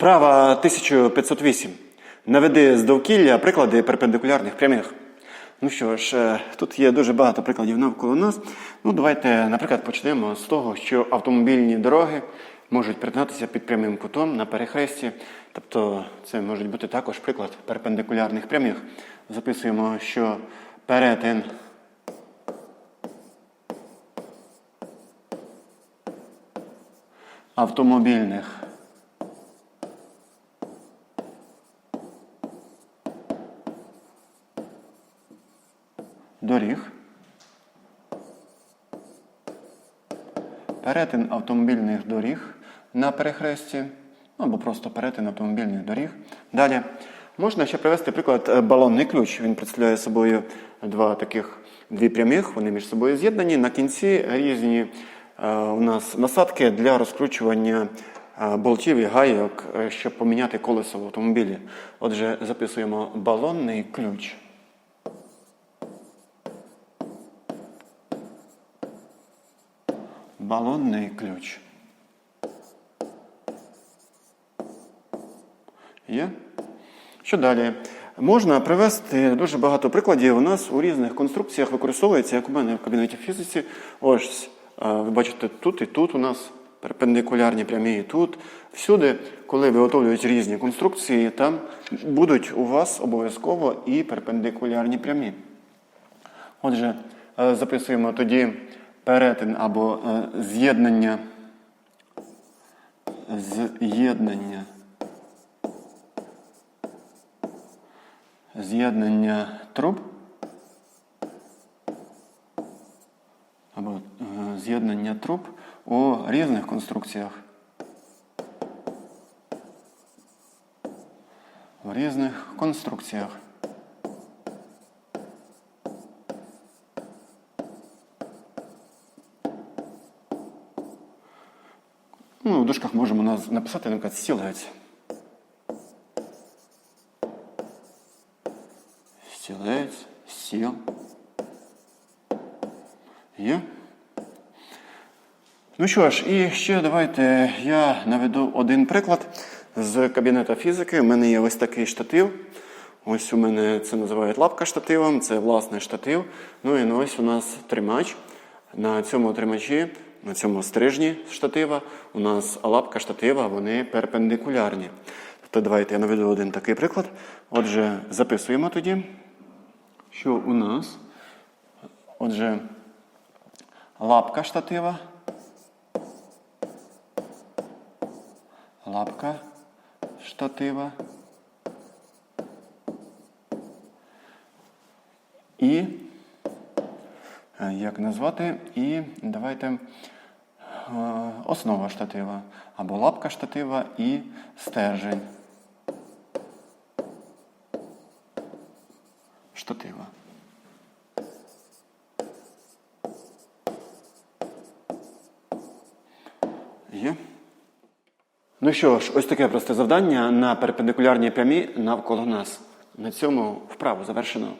Вправа 1508. Наведи з довкілля приклади перпендикулярних прямих. Ну що ж, е, тут є дуже багато прикладів навколо нас. Ну, давайте, наприклад, почнемо з того, що автомобільні дороги можуть перетинатися під прямим кутом на перехресті. Тобто це може бути також приклад перпендикулярних прямих. Записуємо, що перетин автомобільних доріг. Перетин автомобільних доріг на перехресті, або просто перетин автомобільних доріг. Далі можна ще привести приклад е, балонний ключ. Він представляє собою два таких дві прямих, вони між собою з'єднані. На кінці різні е, у нас насадки для розкручування е, болтів і гайок, щоб поміняти колесо в автомобілі. Отже, записуємо балонний ключ. Балонний ключ. Є? Що далі? Можна привести дуже багато прикладів. У нас у різних конструкціях використовується, як у мене в кабінеті фізиці. Ось, е, ви бачите, тут і тут у нас перпендикулярні прямі, і тут. Всюди, коли виготовлюють різні конструкції, там будуть у вас обов'язково і перпендикулярні прямі. Отже, е, записуємо тоді перетин або е, з'єднання з'єднання з'єднання труб або е, з'єднання труб у різних конструкціях. В різних конструкціях. Ну, в дужках можемо написати, наприклад, стілець. Стілець, стіл. Є. Ну що ж, і ще давайте я наведу один приклад з кабінета фізики. У мене є ось такий штатив. Ось у мене це називають лапка штативом, це власний штатив. Ну і ось у нас тримач. На цьому тримачі, на цьому стрижні штатива, у нас лапка штатива, вони перпендикулярні. Тобто давайте я наведу один такий приклад. Отже, записуємо тоді, що у нас, отже, лапка штатива. Лапка штатива. І як назвати? І давайте е, основа штатива або лапка штатива і стержень штатива. Є. Ну що ж, ось таке просте завдання на перпендикулярній прямі навколо нас. На цьому вправу завершено.